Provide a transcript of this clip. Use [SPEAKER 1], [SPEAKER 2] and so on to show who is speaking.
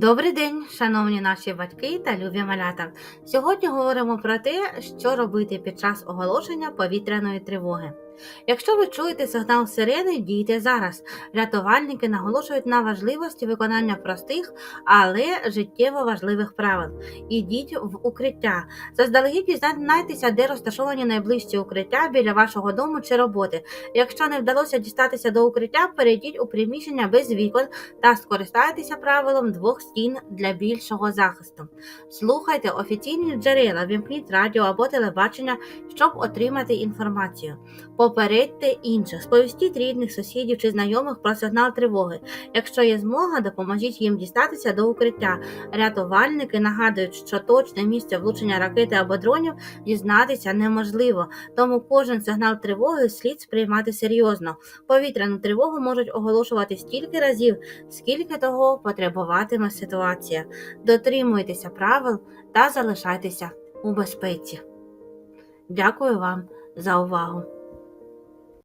[SPEAKER 1] Добрий день, шановні наші батьки та любі малята. Сьогодні говоримо про те, що робити під час оголошення повітряної тривоги. Якщо ви чуєте сигнал сирени, дійте зараз. Рятувальники наголошують на важливості виконання простих, але життєво важливих правил. Ідіть в укриття. Заздалегідь дізнайтеся, де розташовані найближчі укриття біля вашого дому чи роботи. Якщо не вдалося дістатися до укриття, перейдіть у приміщення без вікон та скористайтеся правилом двох стін для більшого захисту. Слухайте офіційні джерела, вімкніть радіо або телебачення, щоб отримати інформацію. Попередьте інших, сповістіть рідних, сусідів чи знайомих про сигнал тривоги. Якщо є змога, допоможіть їм дістатися до укриття. Рятувальники нагадують, що точне місце влучення ракети або дронів дізнатися неможливо, тому кожен сигнал тривоги слід сприймати серйозно. Повітряну тривогу можуть оголошувати стільки разів, скільки того потребуватиме ситуація. Дотримуйтеся правил та залишайтеся у безпеці. Дякую вам за увагу!